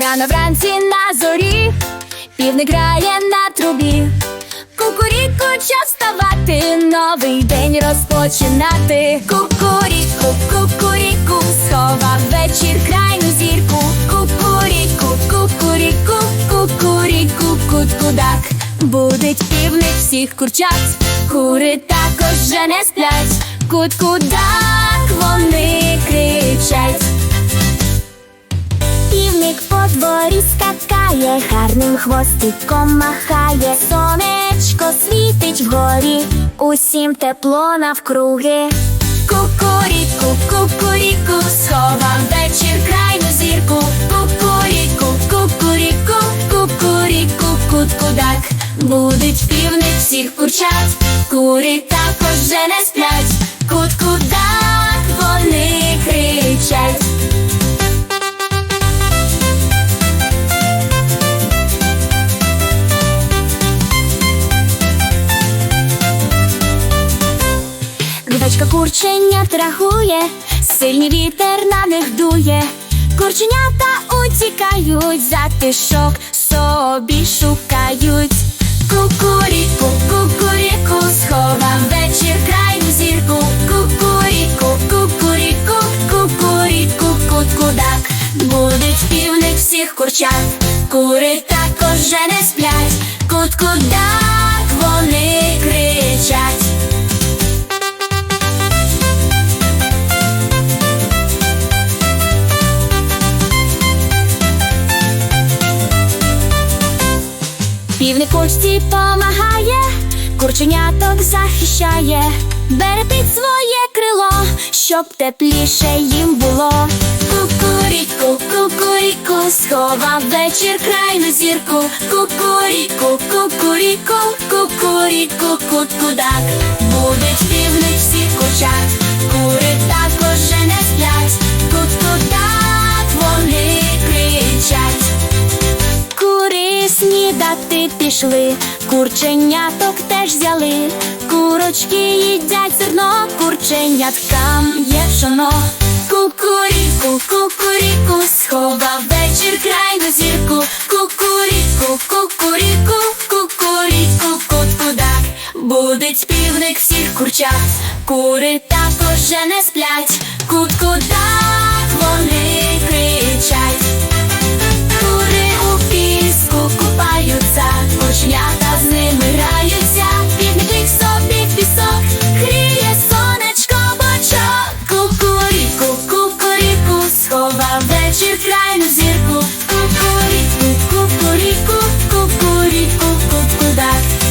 Рано вранці на зорі, півник грає на трубі. Кукуріку, час вставати, новий день розпочинати. Кукуріку, кукуріку, сховав вечір крайну зірку. Кукуріку, кукуріку, кукуріку, куткудак. Будить півник всіх курчат, кури також вже не сплять. Куткудак вони кричать. Гарним хвостиком махає, сонечко світить вгорі, усім тепло навкруги. Кукуріку, кукуріку, сховав вечір крайну зірку. Кукуріку, кукуріку, кукуріку, куткудак. Будить півник всіх курчат, кури також вже не сплять. Куткудак Гудочка курченя рахує, сильний вітер на них дує. Курченята утікають, затишок собі шукають. Кукуріку, кукуріку, сховав вечір крайну зірку. Кукуріку, кукуріку, кукуріку, куткудак. Будуть півник всіх курчат, кури також не сплять. Куткудак Півник курці помагає, курченяток захищає, бере під своє крило, щоб тепліше їм було. Кукуріку, кукуріку, сховав вечір крайну зірку. Кукуріку, кукуріку, кукуріку, куткудак. Будуть снідати пішли, курченяток теж взяли. Курочки їдять зерно, курченяткам є пшоно. Кукуріку, кукуріку, сховав вечір крайну зірку. Кукуріку, кукуріку, кукуріку, куткудак. Будить півник всіх курчат, кури також не сплять. вечір крайну зірку, кукуріку, кукуріку, кукуріку, кукудак.